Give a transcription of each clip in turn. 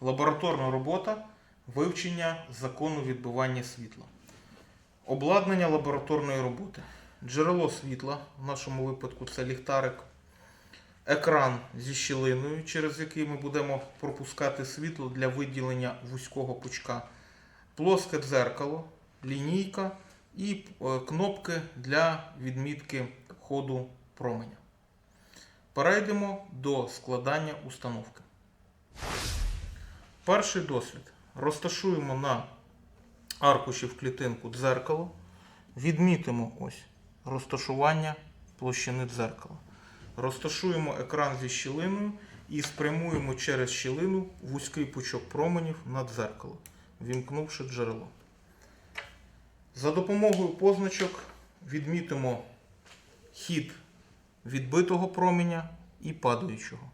Лабораторна робота вивчення закону відбивання світла. Обладнання лабораторної роботи. Джерело світла, в нашому випадку це ліхтарик, екран зі щілиною, через який ми будемо пропускати світло для виділення вузького пучка, плоске дзеркало, лінійка і е, кнопки для відмітки ходу променя. Перейдемо до складання установки. Перший дослід. Розташуємо на аркуші в клітинку дзеркало, відмітимо ось розташування площини дзеркала. Розташуємо екран зі щілиною і спрямуємо через щілину вузький пучок променів на дзеркало, вімкнувши джерело. За допомогою позначок відмітимо хід відбитого променя і падаючого.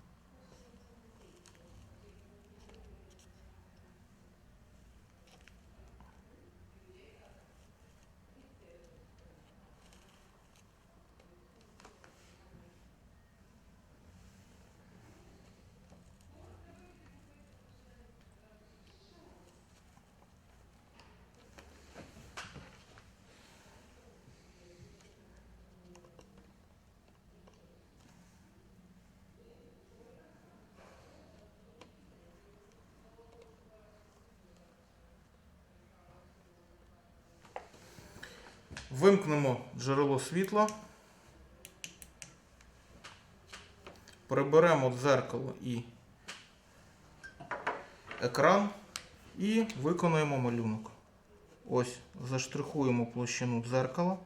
Вимкнемо джерело світла. Приберемо дзеркало і екран і виконаємо малюнок. Ось заштрихуємо площину дзеркала.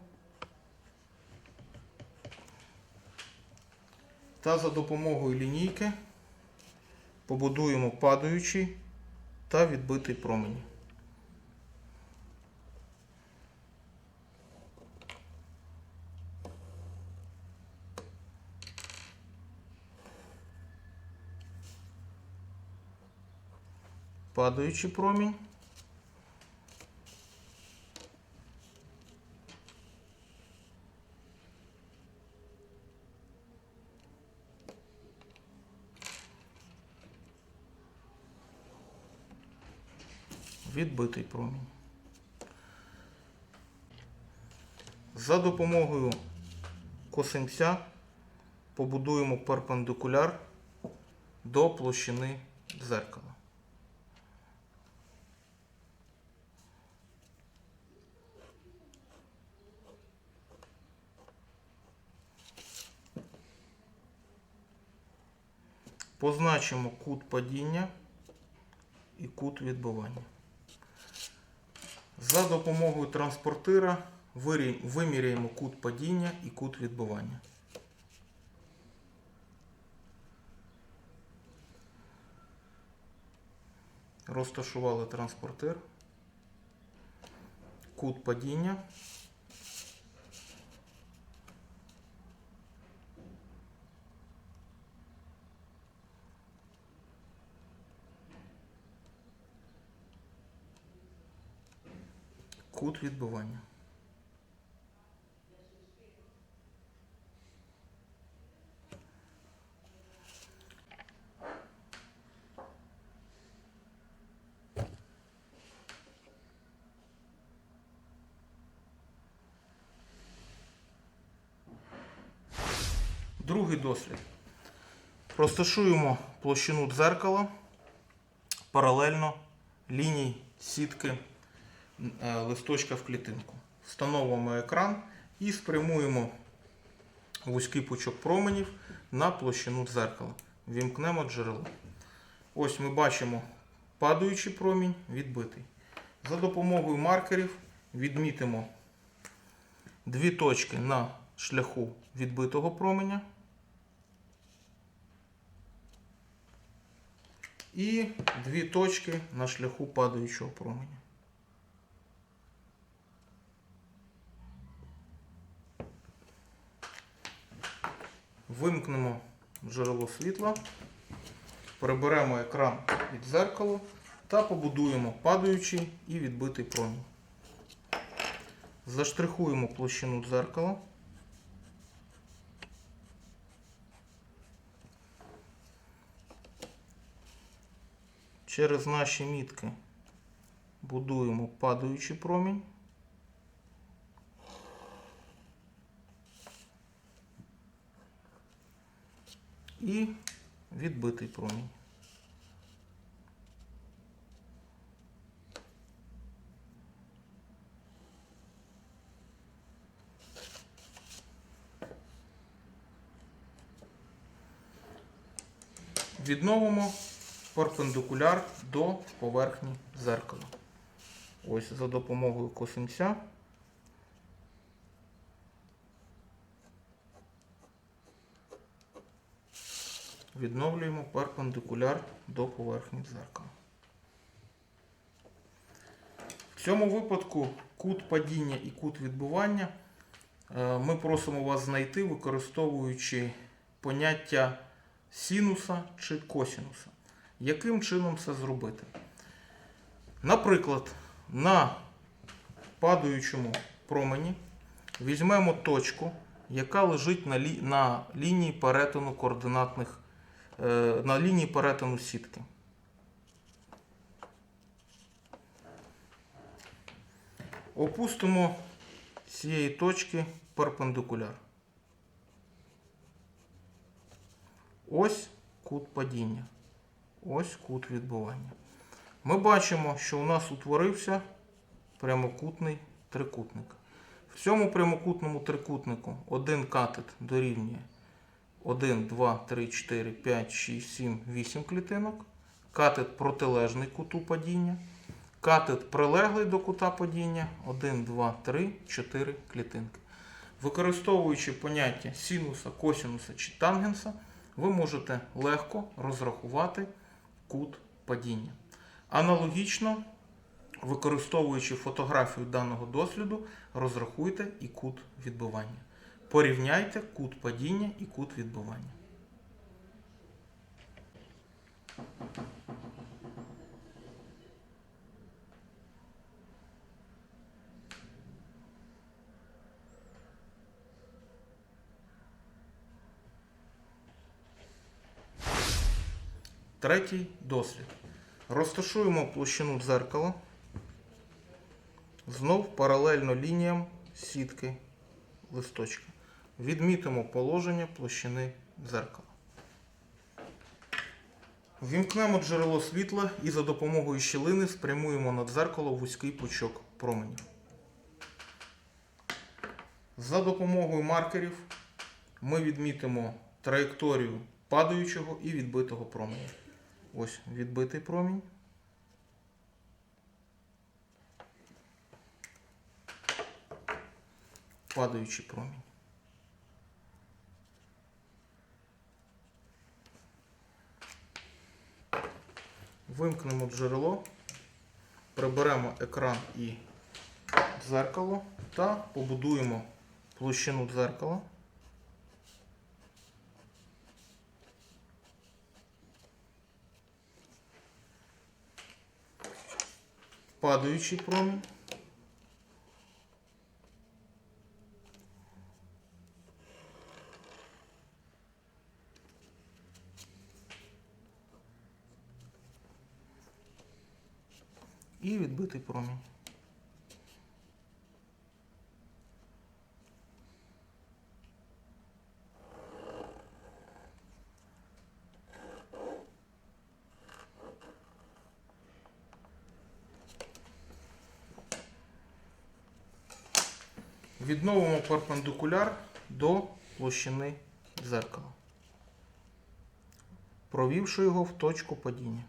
Та за допомогою лінійки побудуємо падаючий та відбитий промені. Падаючий промінь. Відбитий промінь. За допомогою косинця побудуємо перпендикуляр до площини дзеркала. Позначимо кут падіння і кут відбивання. За допомогою транспортира виміряємо кут падіння і кут відбивання. Розташували транспортир. Кут падіння. Кут відбивання. Другий дослід. Розташуємо площину дзеркала паралельно ліній сітки листочка в клітинку. Встановимо екран і спрямуємо вузький пучок променів на площину дзеркала. Вімкнемо джерело. Ось ми бачимо падаючий промінь, відбитий. За допомогою маркерів відмітимо дві точки на шляху відбитого променя. І дві точки на шляху падаючого променя. Вимкнемо джерело світла, приберемо екран від дзеркала та побудуємо падаючий і відбитий промінь. Заштрихуємо площину дзеркала. через наші мітки будуємо падаючий промінь. І відбитий промінь. Відновимо перпендикуляр до поверхні зеркала. Ось за допомогою косинця. Відновлюємо перпендикуляр до поверхні дзеркала. В цьому випадку кут падіння і кут відбування е, ми просимо вас знайти, використовуючи поняття синуса чи косінуса. Яким чином це зробити? Наприклад, на падаючому промені візьмемо точку, яка лежить на, лі... на лінії перетину координатних на лінії перетину сітки. Опустимо з цієї точки перпендикуляр. Ось кут падіння. Ось кут відбування. Ми бачимо, що у нас утворився прямокутний трикутник. В цьому прямокутному трикутнику один катет дорівнює 1, 2, 3, 4, 5, 6, 7, 8 клітинок. Катет протилежний куту падіння. Катет прилеглий до кута падіння 1, 2, 3, 4 клітинки. Використовуючи поняття синуса, косінуса чи тангенса, ви можете легко розрахувати кут падіння. Аналогічно, використовуючи фотографію даного досліду, розрахуйте і кут відбивання. Порівняйте кут падіння і кут відбивання. Третій дослід. Розташуємо площину дзеркала знов паралельно лініям сітки листочка. Відмітимо положення площини дзеркала. Вімкнемо джерело світла і за допомогою щілини спрямуємо на дзеркало вузький пучок променів. За допомогою маркерів ми відмітимо траєкторію падаючого і відбитого променя. Ось відбитий промінь. Падаючий промінь. Вимкнемо джерело, приберемо екран і дзеркало та побудуємо площину дзеркала. Падаючий промінь. І відбитий промінь. Відновимо перпендикуляр до площини дзеркала, провівши його в точку падіння.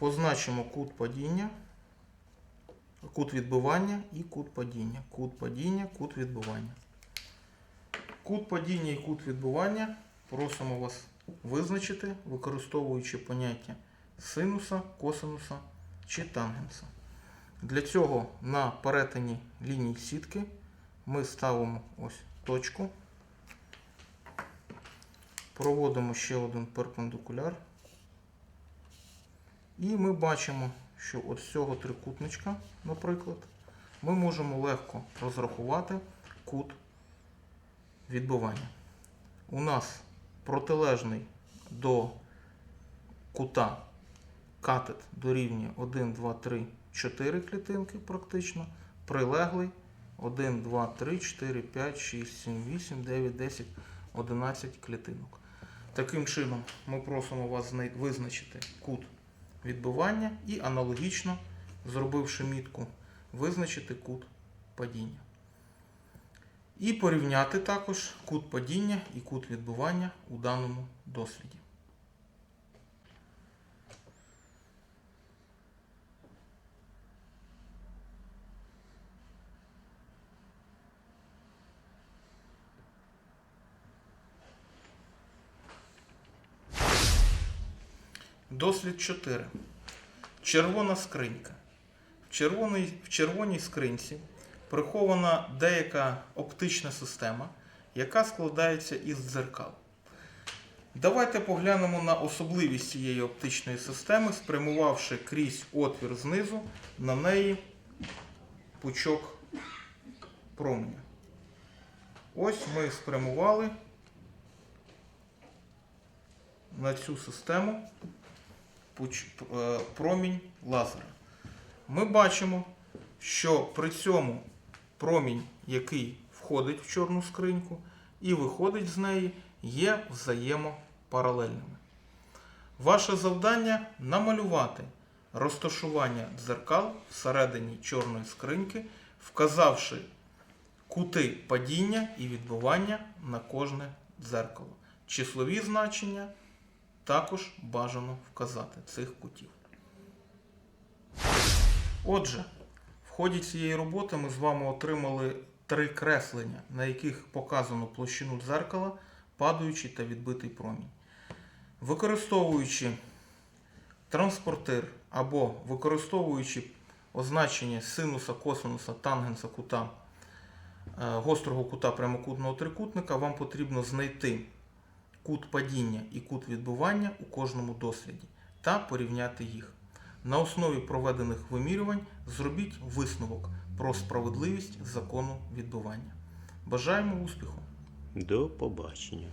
Позначимо кут падіння, кут відбивання і кут падіння. Кут падіння, кут відбивання. Кут падіння і кут відбивання просимо вас визначити, використовуючи поняття синуса, косинуса чи тангенса. Для цього на перетині ліній сітки ми ставимо ось точку, проводимо ще один перпендикуляр. І ми бачимо, що от з цього трикутничка, наприклад, ми можемо легко розрахувати кут відбивання. У нас протилежний до кута катет дорівнює 1, 2, 3, 4 клітинки практично, прилеглий 1, 2, 3, 4, 5, 6, 7, 8, 9, 10, 11 клітинок. Таким чином, ми просимо вас визначити кут відбивання і аналогічно, зробивши мітку, визначити кут падіння. І порівняти також кут падіння і кут відбивання у даному досліді. Дослід 4. Червона скринька. В червоній, в червоній скринці прихована деяка оптична система, яка складається із дзеркал. Давайте поглянемо на особливість цієї оптичної системи, спрямувавши крізь отвір знизу на неї пучок променя. Ось ми спрямували на цю систему промінь лазера. Ми бачимо, що при цьому промінь, який входить в чорну скриньку і виходить з неї, є взаємопаралельними. Ваше завдання намалювати розташування дзеркал всередині чорної скриньки, вказавши кути падіння і відбивання на кожне дзеркало. Числові значення також бажано вказати цих кутів. Отже, в ході цієї роботи ми з вами отримали три креслення, на яких показано площину дзеркала, падаючий та відбитий промінь. Використовуючи транспортир або використовуючи означення синуса, косинуса, тангенса кута, е, гострого кута прямокутного трикутника, вам потрібно знайти кут падіння і кут відбування у кожному досліді та порівняти їх. На основі проведених вимірювань зробіть висновок про справедливість закону відбування. Бажаємо успіху! До побачення.